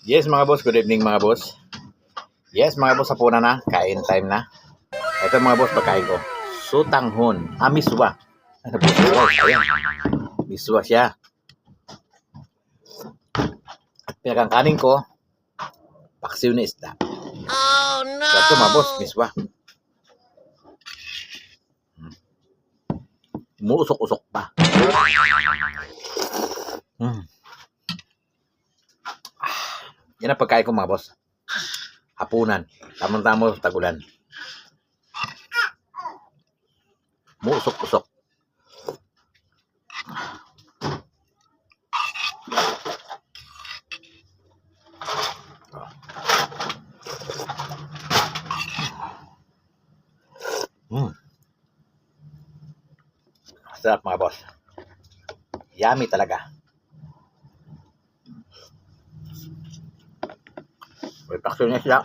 Yes mga boss, good evening mga boss. Yes mga boss, hapuna na, kain time na. Ito mga boss, pagkain ko. Sutanghon, ah miswa. Ano po miswa? Ayan. Miswa siya. At pinakangkanin ko, paksiw na isda. Oh no! So, ito mga boss, miswa. Hmm. Umuusok-usok pa. Yan ang pagkain ko mga boss. Hapunan. Tamang-tamo tagulan. Muusok-usok. Mm. Sarap mga boss. Yummy talaga. May pakso niya siya.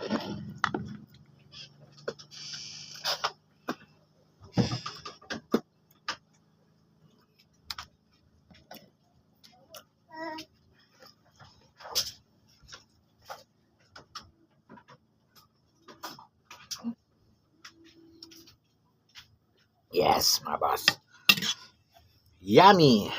Yes, mga boss. Yummy!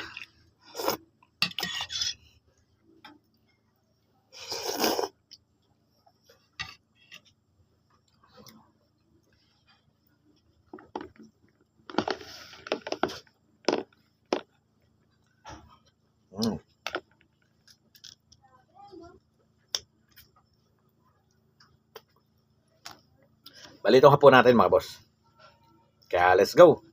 Mm. Balito ka natin mga boss. Kaya let's go.